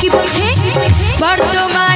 কি বলছে? বর্তমান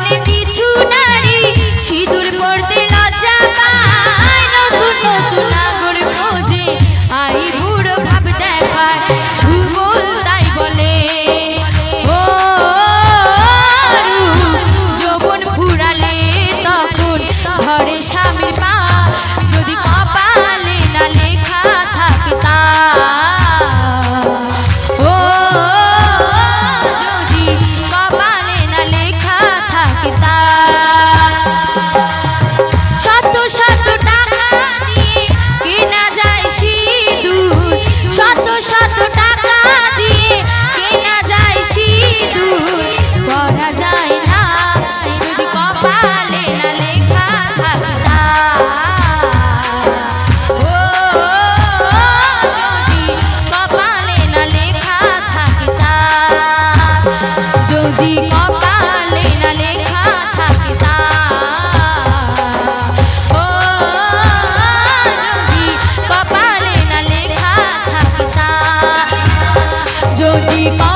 Terima kasih.